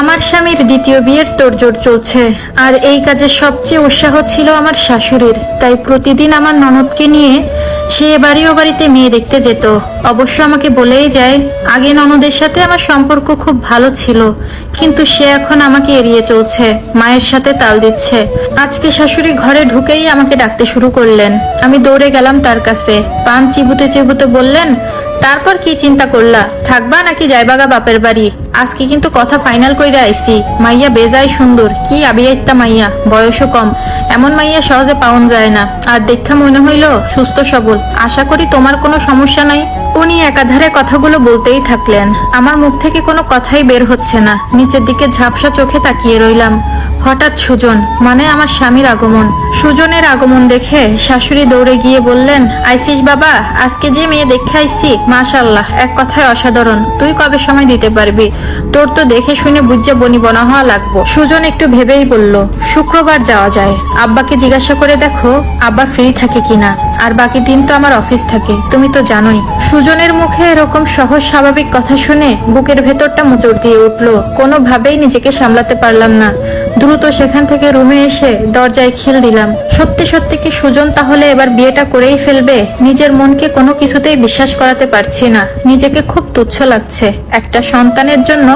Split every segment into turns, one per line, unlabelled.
আমার স্বামীর দ্বিতীয় বিয়ের তোড়জোড় চলছে, আর এই কাজে সবচেয়ে উৎসাহ ছিল আমার শাশুড়ির। তাই প্রতিদিন আমার ননদকে নিয়ে সে বাড়ি ও বাড়িতে মেয়ে দেখতে যেত। অবশ্য আমাকে বলেই যায়, আগে ননদের সাথে আমার সম্পর্ক খুব ভালো ছিল, কিন্তু সে এখন আমাকে এড়িয়ে চলছে, মায়ের সাথে তাল দিচ্ছে। আজকে শাশুড়ি ঘরে ঢুকেই আমাকে ডাকতে শুরু করলেন। আমি দৌড়ে গেলাম তার কাছে। পান চিবুতে চিবুতে বললেন তারপর কি চিন্তা করলা? থাকবা নাকি যাইবাগা বাপের বাড়ি? আজকে কিন্তু কথা ফাইনাল কইরা আইছি। মাইয়া বেজায় সুন্দর, কি আবিয়াইত্তা মাইয়া? বয়সও কম। এমন মাইয়া সহজে পাওন যায় না। আর দেখা মনে হইল সুস্থ সবল। আশা করি তোমার কোনো সমস্যা নাই। উনি একাধারে কথাগুলো বলতেই থাকলেন। আমার মুখ থেকে কোনো কথাই বের হচ্ছে না। নিচের দিকে ঝাপসা চোখে তাকিয়ে রইলাম। হঠাৎ সুজন মানে আমার স্বামীর আগমন। সুজনের আগমন দেখে শাশুড়ি দৌড়ে গিয়ে বললেন, আইসিস বাবা, আজকে যে মেয়ে দেখে আইসি মাশাল্লাহ এক কথায় অসাধারণ। তুই কবে সময় দিতে পারবি? তোর তো দেখে শুনে বুঝে বনি বনা হওয়া লাগবো। সুজন একটু ভেবেই বলল, শুক্রবার যাওয়া যায়। আব্বাকে জিজ্ঞাসা করে দেখো, আব্বা ফ্রি থাকে কিনা? আর বাকি দিন তো আমার অফিস থাকে। তুমি তো জানোই। সুজনের মুখে এরকম সহজ স্বাভাবিক কথা শুনে বুকের ভেতরটা মোচড় দিয়ে উঠল। কোনোভাবেই নিজেকে সামলাতে পারলাম না। দ্রুত সেখান থেকে রুমে এসে দরজায় খিল দিলাম। সত্যি সত্যি কি সুজন তাহলে এবার বিয়েটা করেই ফেলবে? নিজের মনকে কোনো কিছুতেই বিশ্বাস করাতে পারছি না। নিজেকে খুব তুচ্ছ লাগছে। একটা সন্তানের জন্য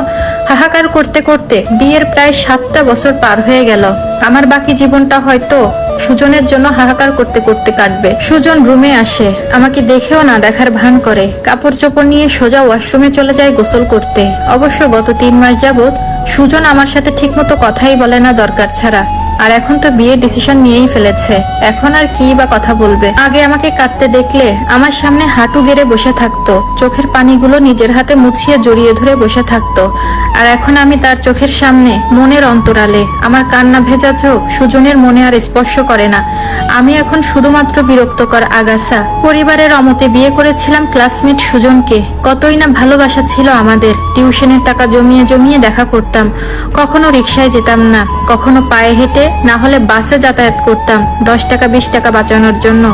হাহাকার করতে করতে বিয়ের প্রায় সাতটা বছর পার হয়ে গেল। আমার বাকি জীবনটা হয়তো সুজনের জন্য হাহাকার করতে করতে কাটবে। সুজন রুমে আসে, আমাকে দেখেও না দেখার ভান করে। কাপড় চোপড় নিয়ে সোজা ওয়াশরুমে চলে যায় গোসল করতে। অবশ্য গত তিন মাস যাবৎ সুজন আমার সাথে ঠিকমতো কথাই বলে না দরকার ছাড়া। আর এখন তো বিয়ের ডিসিশন নিয়েই ফেলেছে। এখন আর কি বা কথা বলবে? আগে আমাকে কাঁদতে দেখলে আমার সামনে হাঁটু গেড়ে বসে থাকতো। চোখের পানিগুলো নিজের হাতে মুছিয়ে জড়িয়ে ধরে বসে থাকতো। আর এখন আমি তার চোখের সামনে মনের অন্তরালে। আমার কান্না ভেজা চোখ সুজনের মনে আর স্পর্শ করে না। আমি এখন শুধুমাত্র বিরক্তকর আগাছা। পরিবারের অমতে বিয়ে করেছিলাম ক্লাসমেট সুজনকে। কতই না ভালোবাসা ছিল আমাদের। টিউশনের টাকা জমিয়ে জমিয়ে দেখা করতাম। কখনো রিক্সায় যেতাম না। কখনো পায়ে হেঁটে না হলে বাসে যাতায়াত করতাম, দশ টাকা, বিশ টাকা বাঁচানোর জন্য।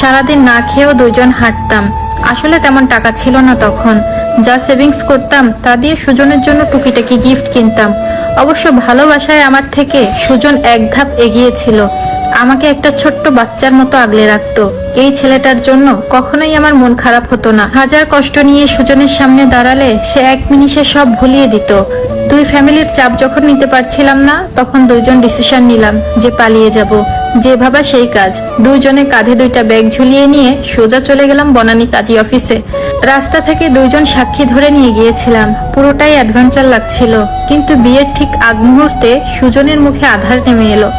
সারাদিন না খেয়েও দুজন হাঁটতাম। আসলে তেমন টাকা ছিল না তখন। যা সেভিংস করতাম, তা দিয়ে সুজনের জন্য টুকিটাকি গিফট কিনতাম। অবশ্য ভালোবাসায় আমার থেকে সুজন এক ধাপ এগিয়ে ছিল। আমাকে একটা ছোট্ট বাচ্চার মতো আগলে রাখতো। এই ছেলেটার জন্য কখনোই আমার মন খারাপ হতো না। হাজার কষ্ট নিয়ে সুজনের সামনে দাঁড়ালে সে এক মিনিটে সব ভুলিয়ে দিত। দুই ফ্যামিলির চাপ যখন নিতে পারছিলাম না, তখন দুইজন ডিসিশন নিলাম যে পালিয়ে যাব। যে ভাবা সেই কাজ। দুইজনে কাঁধে দুইটা ব্যাগ ঝুলিয়ে নিয়ে সোজা চলে গেলাম বনানী কাজী অফিসে। রাস্তা থেকে দুইজন সাক্ষী ধরে নিয়ে গিয়েছিলাম। পুরোটাই অ্যাডভেঞ্চার লাগছিল। কিন্তু বিয়ের ঠিক আগ মুহূর্তে সুজনের মুখে আধার নেমে এলো।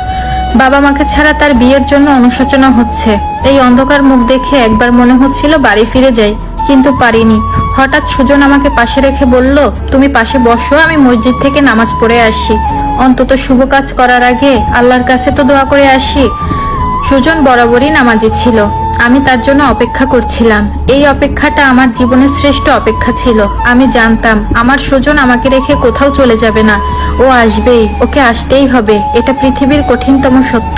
বাবা মাকে ছাড়া তার বিয়ের জন্য অনুশোচনা হচ্ছে। এই অন্ধকার মুখ দেখে একবার মনে হচ্ছিল বাড়ি ফিরে যাই, কিন্তু পারিনি। হঠাৎ সুজন আমাকে পাশে রেখে বলল, তুমি পাশে বসো, আমি মসজিদ থেকে নামাজ পড়ে আসি। অন্তত শুভ কাজ করার আগে আল্লাহর কাছে তো দোয়া করে আসি। সুজন বরাবরই নামাজি ছিল। আমি তার জন্য অপেক্ষা করছিলাম। এই অপেক্ষাটা আমার জীবনের শ্রেষ্ঠ অপেক্ষা ছিল। আমি জানতাম, আমার সুজন আমাকে রেখে কোথাও চলে যাবে না। ও আসবেই, ওকে আসতেই হবে। এটা পৃথিবীর কঠিনতম সত্য।